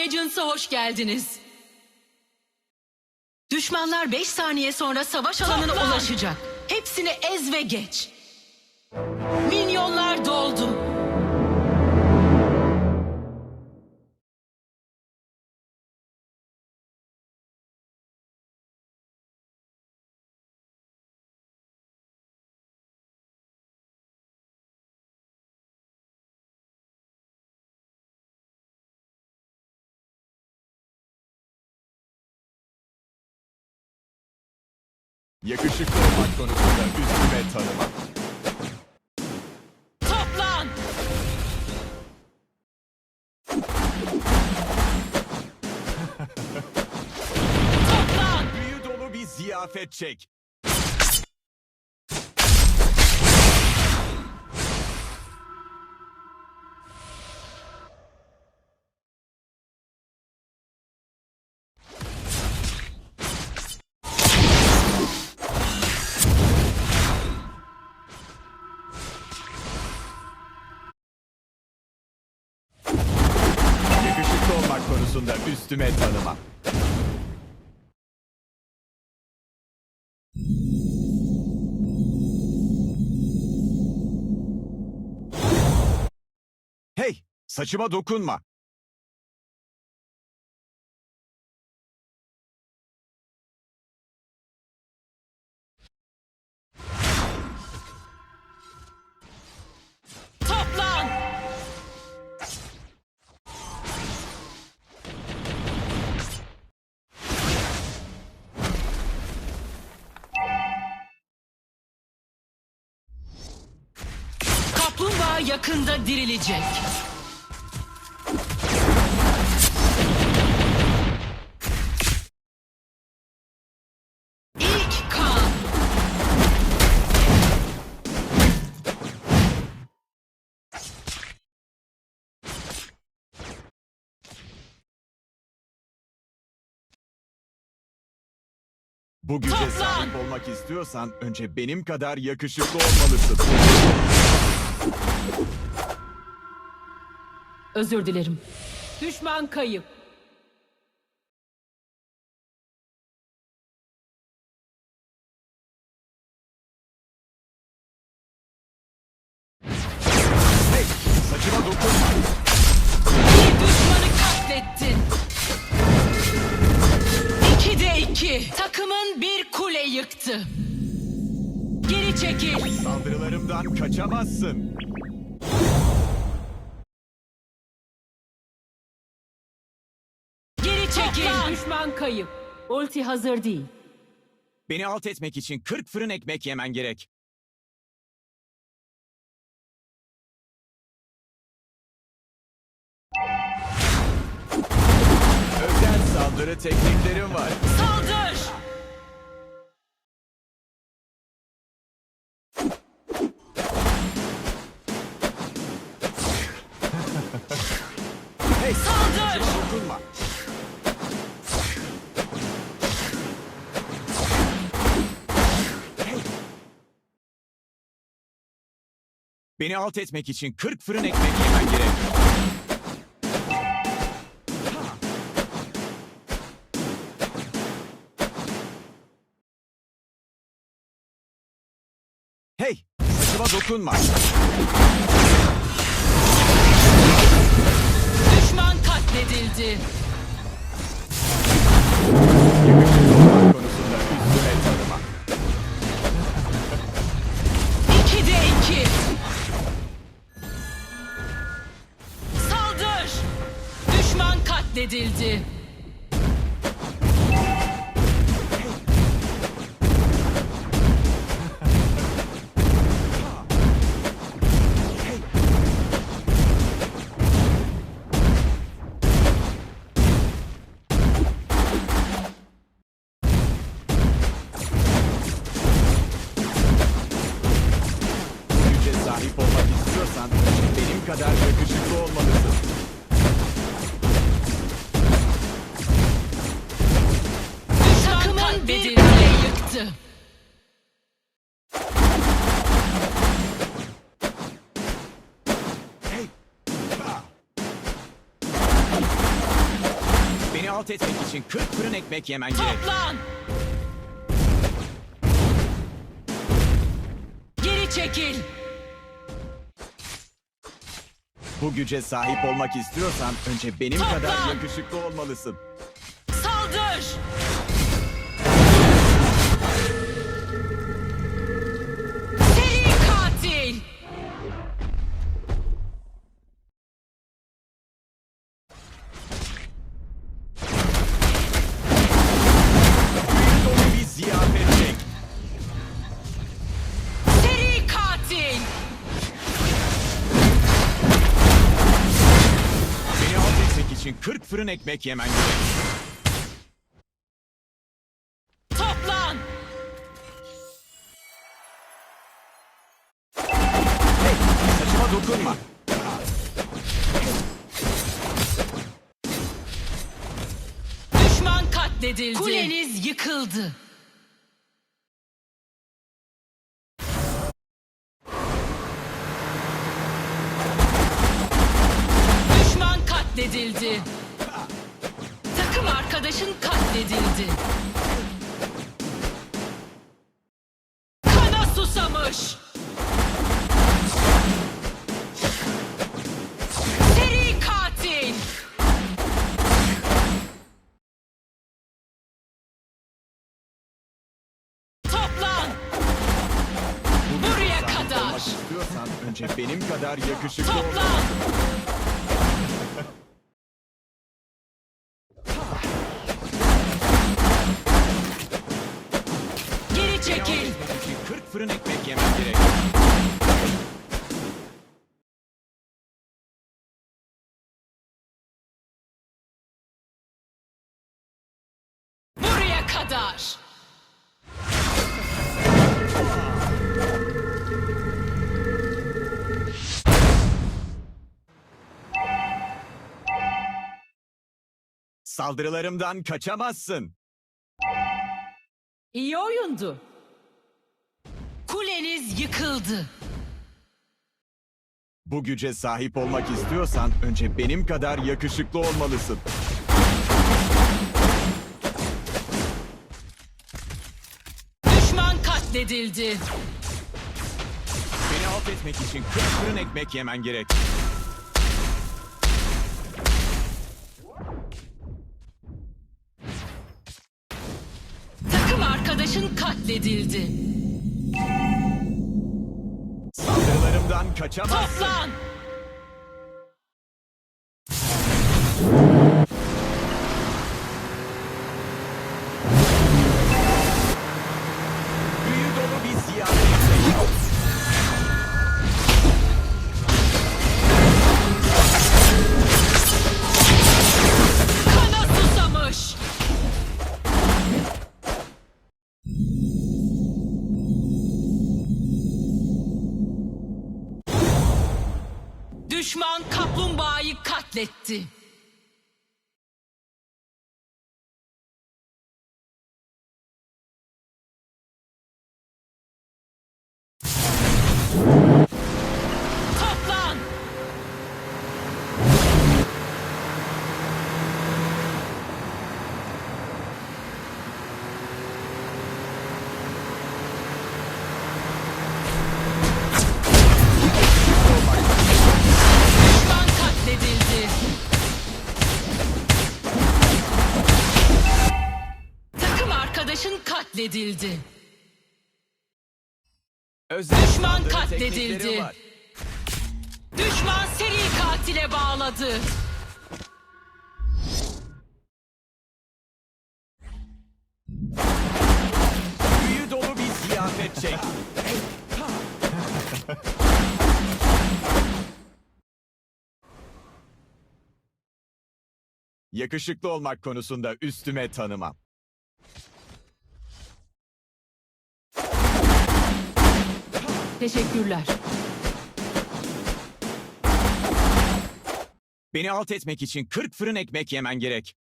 Legends'a hoş geldiniz. Düşmanlar 5 saniye sonra savaş alanına Toplan! ulaşacak. Hepsini ez ve geç. Yakışıklı olmak konusunda üstüme tanıma. Toplan! Toplan! Büyü dolu bir ziyafet çek. Konusunda üstüme tanıma. Hey, saçıma dokunma. Yakında dirilecek. Bu güce Toplan! sahip olmak istiyorsan önce benim kadar yakışıklı olmalısın. Özür dilerim. Düşman kayıp. İki. Takımın bir kule yıktı. Geri çekil. Saldırılarımdan kaçamazsın. Geri çekil. Düşman kayıp. Ulti hazır değil. Beni alt etmek için 40 fırın ekmek yemen gerek. Özel saldırı tekniklerim var. Saldır. Beni alt etmek için 40 fırın ekmek yemen gerek. Hey, saçıma dokunma. Etmek için 40 fırın ekmek yemen gerek. Toplan! Geri çekil! Bu güce sahip olmak istiyorsan önce benim Toplan! kadar yakışıklı olmalısın. 40 fırın ekmek yemen gerek. Toplan! Saçıma dokunma. Düşman katledildi. Kuleniz yıkıldı. Düşman katledildi. Takım arkadaşın katledildi. Kana susamış. Seri katil. Toplan! Buraya kadar. istiyorsan önce benim kadar yakışıklı Toplan! olmalısın. Fırın ekmek yemen gerek. Buraya kadar. Saldırılarımdan kaçamazsın. İyi oyundu. Kuleniz yıkıldı. Bu güce sahip olmak istiyorsan önce benim kadar yakışıklı olmalısın. Düşman katledildi. Beni alt etmek için 40 fırın ekmek yemen gerek. Takım arkadaşın katledildi. Toplan! Kaplumbağayı arkadaşın katledildi. Özel Düşman katledildi. Düşman seri katile bağladı. Büyü dolu bir ziyafet çek. Yakışıklı olmak konusunda üstüme tanımam. Teşekkürler. Beni alt etmek için 40 fırın ekmek yemen gerek.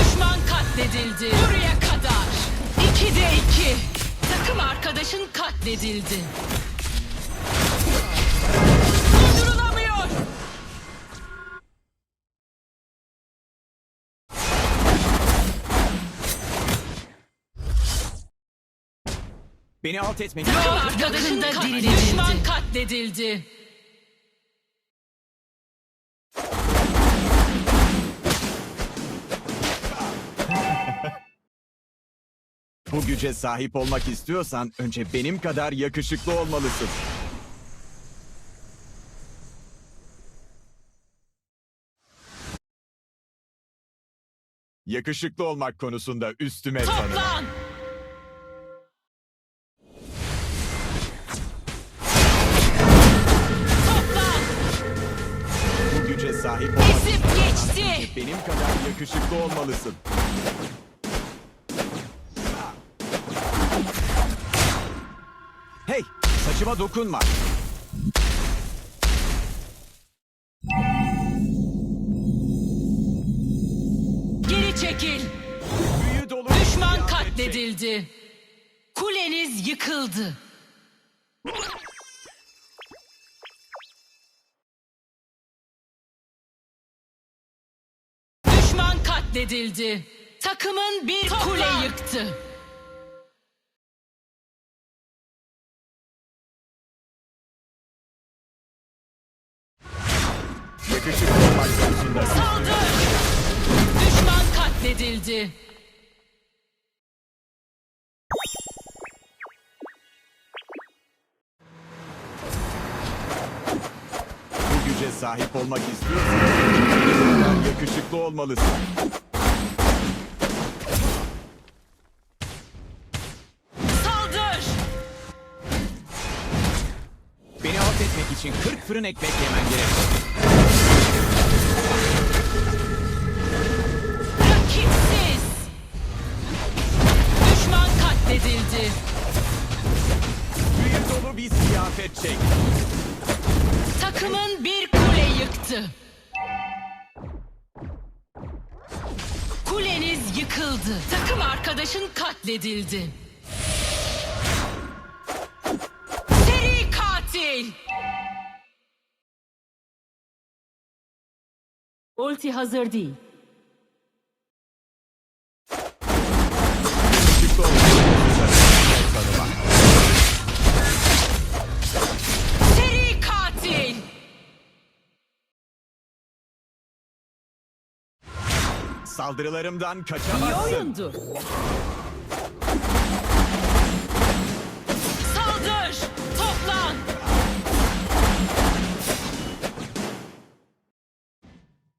Düşman katledildi. Buraya kadar. İki de iki. Takım arkadaşın katledildi. Beni alt etmek Takım arkadaşın da dirildi. Düşman katledildi. Bu güce sahip olmak istiyorsan önce benim kadar yakışıklı olmalısın. Yakışıklı olmak konusunda üstüme tanı. Toplan. Toplan. Benim kadar yakışıklı olmalısın. Hey, saçıma dokunma. Geri çekil. Düşman katledildi. Kuleniz yıkıldı. Katledildi. Takımın bir kule yıktı. Yakışıklı Saldır! Düşman katledildi. Sahip olmak istiyorsan yakışıklı olmalısın. Saldır! Beni alt etmek için 40 fırın ekmek yemen gerek. Rakipsiz! Düşman katledildi. Büyü dolu bir ziyafet çek. Takımın bir yıktı. Kuleniz yıkıldı. Takım arkadaşın katledildi. Seri katil! Ulti hazır değil. Saldırılarımdan İyi kaçamazsın. oyundu. Saldır! Toplan!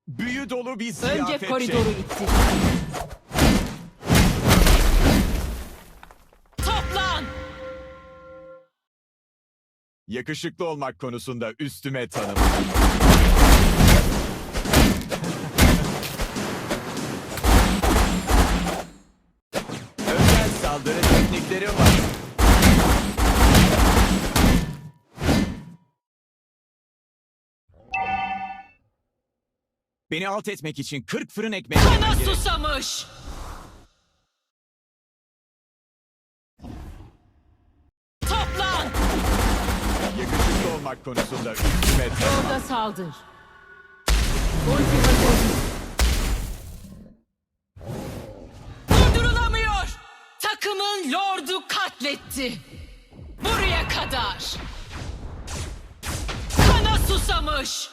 Büyü dolu bir ziyafet Önce koridoru itti. Toplan! Yakışıklı olmak konusunda üstüme tanıma. Tekniklerim var. Beni alt etmek için 40 fırın ekmek Kana yemen gerek. susamış! Toplan! Yakışıklı olmak konusunda üstüme. Yolda saldır. Ulti Takımın lordu katletti. Buraya kadar. Kana susamış.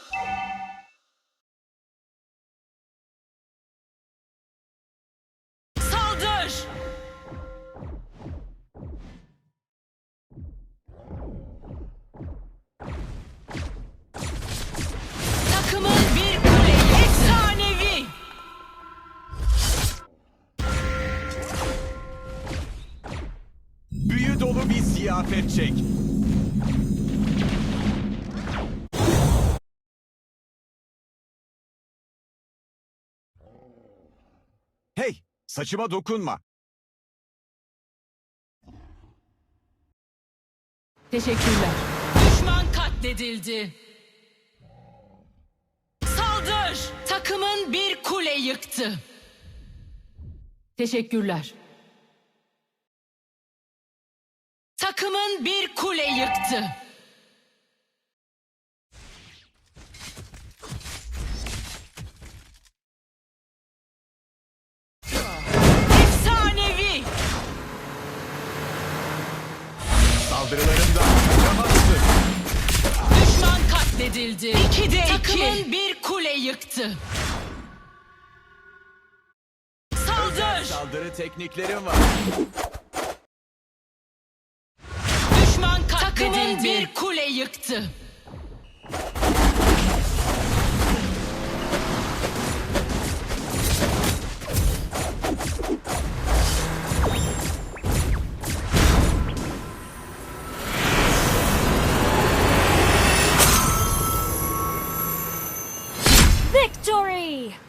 Dolu bir ziyafet çek. Hey, saçıma dokunma. Teşekkürler. Düşman katledildi. Saldır! Takımın bir kule yıktı. Teşekkürler. Takımın bir kule yıktı. Efsanevi. Saldırılarımdan kaçamazsın. Düşman katledildi. İki de Takımın bir kule yıktı. Saldır. Saldırı tekniklerim var. Takımın bir kule yıktı. Victory!